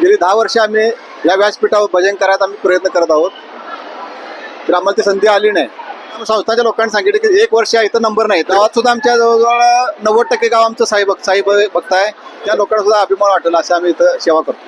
गेली दहा वर्ष आम्ही या व्यासपीठावर भजन करायचा आम्ही प्रयत्न करत आहोत. तर आम्हाला ती संधी आली नाही. आम्ही संस्थाच्या लोकांनी सांगितलं की एक वर्ष इथं नंबर नाही. गावात सुद्धा आमच्या जवळजवळ नव्वद टक्के गाव आमचं साई भक्त साई भक्त आहे. त्या लोकांना सुद्धा अभिमान वाटेल असं आम्ही इथं सेवा करतो.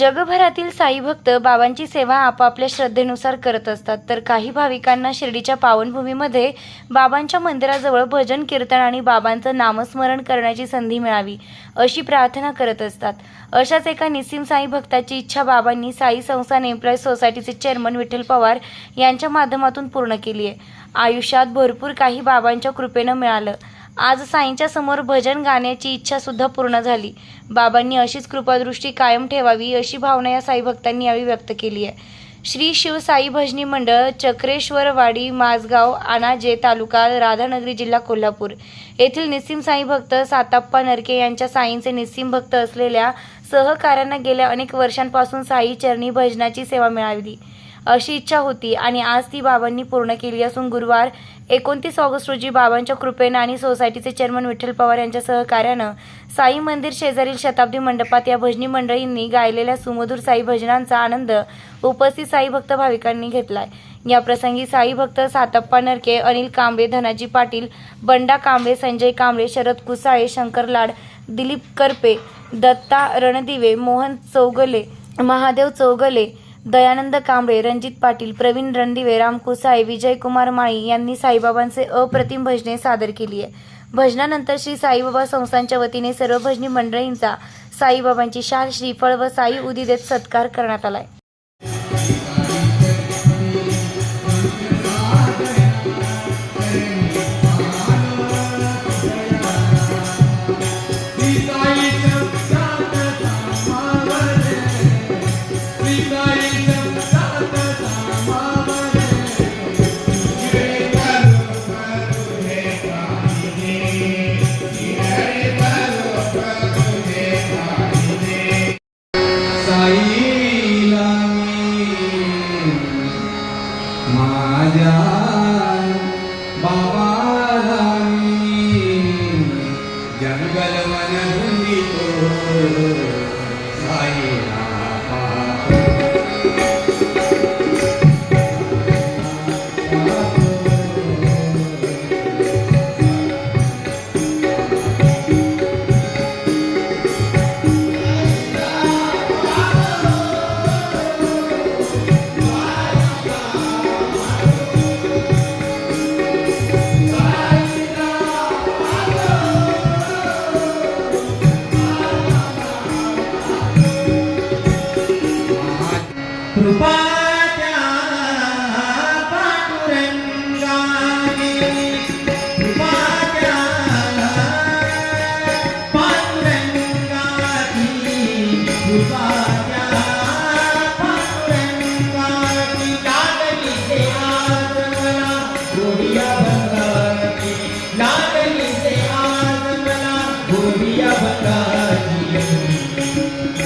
जगभरातील साई भक्त बाबांची सेवा आपापल्या श्रद्धेनुसार करत असतात. तर काही भाविकांना शिर्डीच्या पावनभूमीमध्ये बाबांच्या मंदिराजवळ भजन कीर्तन आणि बाबांचं नामस्मरण करण्याची संधी मिळावी अशी प्रार्थना करत असतात. अशाच एका निसीम साई भक्ताची इच्छा बाबांनी साई संस्थान एम्प्लॉई सोसायटीचे चेअरमन विठ्ठल पवार यांच्या माध्यमातून पूर्ण केली आहे. आयुष्यात भरपूर काही बाबांच्या कृपेनं मिळालं. आज साईंच्या समोर भजन गाण्याची इच्छा सुद्धा पूर्ण झाली. बाबांनी अशीच कृपादृष्टी कायम ठेवावी अशी भावना या साई भक्तांनी यावेळी व्यक्त केली आहे. श्री शिव साई भजनी मंडळ चक्रेश्वरवाडी माझगाव अनाजे तालुका राधानगरी जिल्हा कोल्हापूर. येथील निस्सिम साई भक्त साताप्पा नरके यांच्या साईंचे निस्सिम भक्त असलेल्या सहकाऱ्यांना गेल्या अनेक वर्षांपासून साई चरणी भजनाची सेवा मिळाली. अशी इच्छा होती आणि आज ती बाबांनी पूर्ण केली असून गुरुवार एकोणतीस ऑगस्ट रोजी बाबांच्या कृपेनं आणि सोसायटीचे चेअरमन विठ्ठल पवार यांच्या सहकार्यानं साई मंदिर शेजारील शताब्दी मंडपात या भजनी मंडळींनी गायलेल्या सुमधूर साई भजनांचा आनंद उपस्थित साई भक्त भाविकांनी घेतलाय. या प्रसंगी साई भक्त सातप्पा नरके अनिल कांबळे धनाजी पाटील बंडा कांबळे संजय कांबळे शरद कुसाळे शंकर लाड दिलीप करपे दत्ता रणदिवे मोहन चौगले महादेव चौगले दयानंद कांबळे रणजित पाटील प्रवीण रणदिवे रामकुसाई विजयकुमार माळी यांनी साईबाबांचे अप्रतिम भजने सादर केली आहे. भजनानंतर श्री साईबाबा संस्थांच्या वतीने सर्व भजनी मंडळींचा साईबाबांची शाल श्रीफळ व साई उदी देत सत्कार करण्यात आलाय आहे.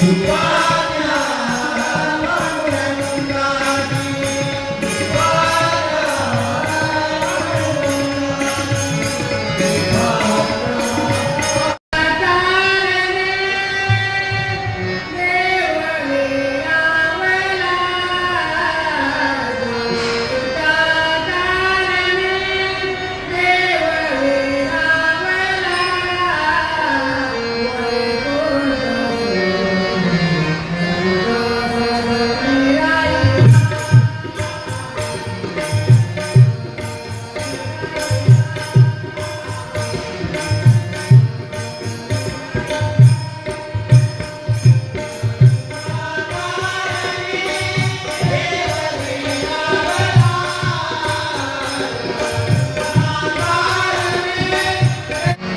Goodbye.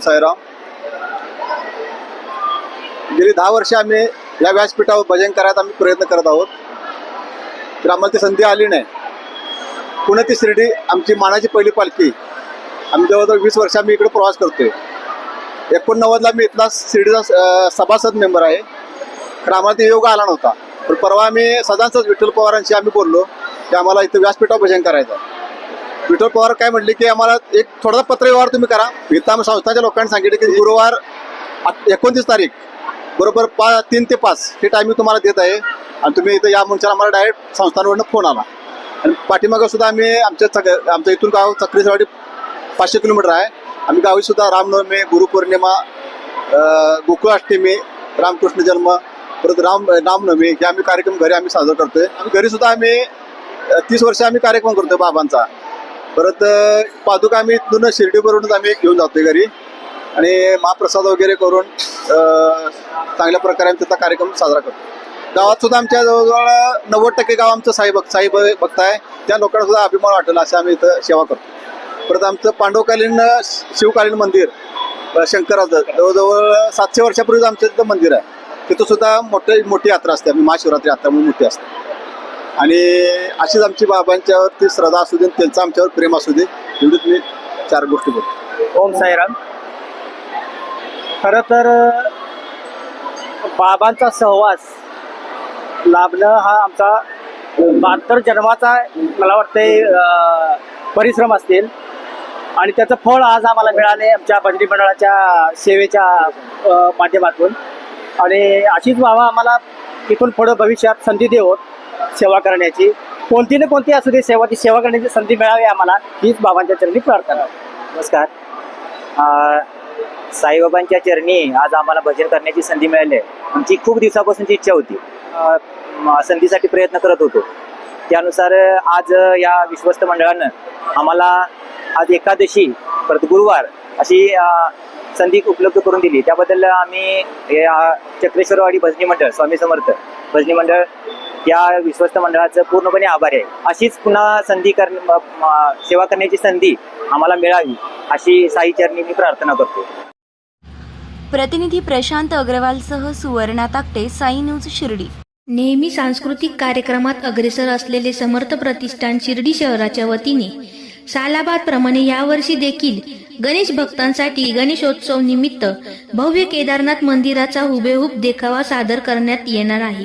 साईराम. गेली दहा वर्ष आम्ही या व्यासपीठावर भजन करायचा आम्ही प्रयत्न करत आहोत. तर आम्हाला ती संधी आली नाही. पुणे ती शिर्डी आमची मानाची पहिली पालखी. आम्ही जवळजवळ वीस वर्ष आम्ही इकडे प्रवास करतोय. एकोणनव्वदला मी इथला शिर्डीचा सभासद मेंबर आहे. तर आम्हाला ते योग आला नव्हता. पण परवा आम्ही सदांचंच विठ्ठल पवारांशी आम्ही बोललो की आम्हाला इथं व्यासपीठावर भजन करायचं आहे विठ्ठल पवार काय म्हटले की आम्हाला एक थोडासा पत्रव्यवहार तुम्ही करा. इथं आम्ही संस्थाच्या लोकांनी सांगितले की गुरुवार एकोणतीस तारीख बरोबर पा तीन ते पाच हे टायमिंग तुम्हाला देत आहे. आणि तुम्ही इथं या म्हणून आम्हाला डायरेक्ट संस्थांवरनं फोन आला. आणि पाठीमागं सुद्धा आम्ही आमच्या चक आमच्या इथून गाव चक्रीसवाडी पाचशे किलोमीटर आहे. आम्ही गावी सुद्धा रामनवमी गुरुपौर्णिमा गोकुळाष्टमी रामकृष्ण जन्म परत राम रामनवमी हे आम्ही कार्यक्रम घरी आम्ही साजरा करतोय. आम्ही घरी सुद्धा आम्ही तीस वर्ष आम्ही कार्यक्रम करतोय बाबांचा. परत पादुका आम्ही इथून शिर्डीवरूनच आम्ही घेऊन जातोय घरी. आणि महाप्रसाद वगैरे करून चांगल्या प्रकारे आम्ही त्याचा कार्यक्रम साजरा करतो. गावात सुद्धा आमच्या जवळजवळ नव्वद टक्के गाव आमचं साई भक्त साई भक्त आहे त्या लोकांना सुद्धा अभिमान वाटेल असं आम्ही इथं सेवा करतो. परत आमचं पांडवकालीन शिवकालीन मंदिर शंकराचं जवळजवळ सातशे वर्षापूर्वीच आमचं तिथं मंदिर आहे. तिथं सुद्धा मोठी मोठी यात्रा असते. आम्ही महाशिवरात्री यात्रा म्हणून मोठी असते. आणि अशीच आमची बाबांच्यावरती श्रद्धा असू दे त्यांचं आमच्यावर प्रेम असू दे एवढीच मी चार गोष्टी बोलतो. ओम साईराम. खरं तर बाबांचा सहवास लाभणं हा आमचा बहात्तर जन्माचा मला वाटतंय परिश्रम असतील. आणि त्याचं फळ आज आम्हाला मिळाले आमच्या भजनी मंडळाच्या सेवेच्या माध्यमातून. आणि अशीच बाबा आम्हाला इथून पुढं भविष्यात संधी देवत. सेवा करण्याची. कोणती ना कोणती असू दे सेवा ती सेवा करण्याची संधी मिळावी आम्हाला हीच बाबांच्या चरणी प्रार्थना नमस्कार. साईबाबांच्या चरणी आज आम्हाला भजन करण्याची संधी मिळाली आहे. आमची खूप दिवसापासूनची इच्छा होती. संधीसाठी प्रयत्न करत होतो. त्यानुसार आज या विश्वस्त मंडळानं आम्हाला आज एकादशी परत गुरुवार अशी संधी उपलब्ध करून दिली. त्याबद्दल आम्ही या चक्रेश्वरवाडी भजनी मंडळ स्वामी समर्थ भजनी मंडळ या विश्वस्त मंडळाचं पूर्णपणे आभारी आहे. अशीच पुन्हा संधी कर सेवा करण्याची संधी आम्हाला मिळावी अशी साई चरणी मी प्रार्थना करतो. प्रतिनिधी प्रशांत अग्रवालसह सुवर्णा ताकटे साई न्यूज शिर्डी. नेहमी सांस्कृतिक कार्यक्रमात अग्रेसर असलेले समर्थ प्रतिष्ठान शिर्डी शहराच्या वतीने सालाबाद प्रमाणे यावर्षी देखील गणेश भक्तांसाठी गणेशोत्सव निमित्त भव्य केदारनाथ मंदिराचा हुबेहूब देखावा सादर करण्यात येणार आहे.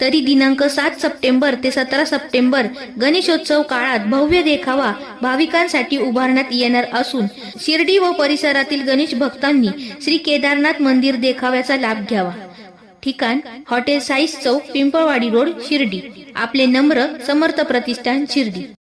तरी दिनांक सात सप्टेंबर ते सतरा सप्टेंबर गणेशोत्सव काळात भव्य देखावा भाविकांसाठी उभारण्यात येणार असून शिर्डी व परिसरातील गणेश भक्तांनी श्री केदारनाथ मंदिर देखाव्याचा लाभ घ्यावा. ठिकाण हॉटेल साईस चौक पिंपळवाडी रोड शिर्डी. आपले नम्र समर्थ प्रतिष्ठान शिर्डी.